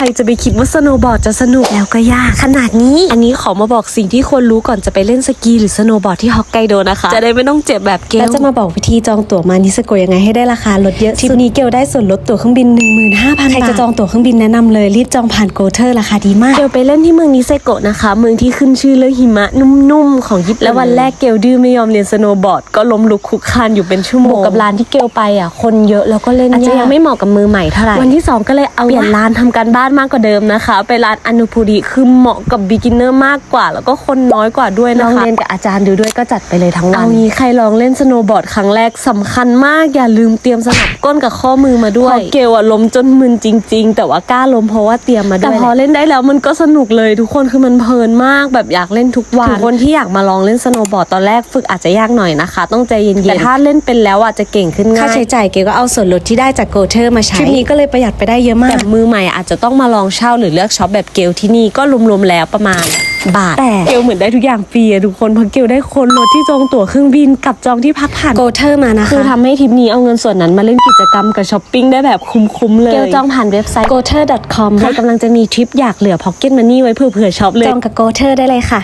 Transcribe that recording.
ใครจะไปคิดว่าสโนว์บอร์ดจะสนุกแล้วก็ยากขนาดนี้ อันนี้ขอมาบอกสิ่งที่ควรรู้ก่อนจะไปเล่นสกีหรือสโนว์บอร์ดที่ฮอกไกโดนะคะ จะได้ไม่ต้องเจ็บแบบเกลแล้วจะมาบอกวิธีจองตั๋วมานิสโกยังไงให้ได้ราคาลดเยอะทริปนี้เกลได้ส่วนลดตั๋วเครื่องบิน 15,000บาทใครจะจองตั๋วเครื่องบินแนะนำเลยรีบจองผ่านโกเทอร์ราคาดีมากเกลไปเล่นที่เมืองนิเซโกะนะคะ เมืองที่ขึ้นชื่อเรื่องหิมะนุ่มๆของญี่ปุ่นและวันแรกเกลดื้อไม่ยอมเรียนสโนว์บอร์ดก็ล้มลุกคลุกคลานอยู่เป็นชั่วโมงบวกกับร้านที่เกลไปอะคนเยอะแล้วก็เล่นอาจจะยังไม่เหมาะกับมือใหม่เท่าไหร่วันที่ 2 ก็เลยเอาเปลี่ยนร้านทำการบ้านมากกว่าเดิมนะคะ ไปร้านอนุพุริคือเหมาะกับบิ๊กินเนอร์มากกว่า แล้วก็คนน้อยกว่าด้วยลนะองคะเรียนกับอาจารย์ดูด้วยก็จัดไปเลยทั้งวัเอาน งี้ใครลองเล่นสโนว์บอร์ดครั้งแรกสำคัญมากอย่าลืมเตรียมสนับก้นกับข้อมือมาด้วยเพราะเกลอะล้มจนมึนจริง ๆ แต่ว่ากล้าล้มเพราะว่าเตรียมมาด้วย แต่พอเล่นได้แล้วมันก็สนุกเลยทุกคนคือมันเพลินมากแบบอยากเล่นทุกวันถึงคนที่อยากมาลองเล่นสโนว์บอร์ดตอนแรกฝึกอาจจะยากหน่อยนะคะ ต้องใจเย็นๆแต่ถ้าเล่นเป็นแล้วอะจะเก่งขึ้นค่าง่ายใช้จ่ายเกลก็เอาส่วนลดที่ได้จากโกเทอร์มาใช้ ทริปนี้ก็เลยประหยัดไปได้เยอะมาก แต่มือใหม่อาจจะต้องมาลองเช่าหรือเลือกช็อปแบบเกลที่นี่ก็รวมๆแล้วประมาณบาทแต่เกลเหมือนได้ทุกอย่างฟรีอะทุกคนเพราะเกลได้คนรถที่จองตั๋วเครื่องบินกับจองที่พักผ่านโกเทอร์มานะคือคะทำให้ทริปนี้เอาเงินส่วนนั้นมาเล่นกิจกรรมกับช้อปปิ้งได้แบบคุ้มๆเลย เกลจองผ่านเว็บไซต์ goter.com ใครกำลังจะมีทริปอยากเหลือ pocket money ไว้เผื่อๆช็อปเลยจองกับโกเทอร์ได้เลยค่ะ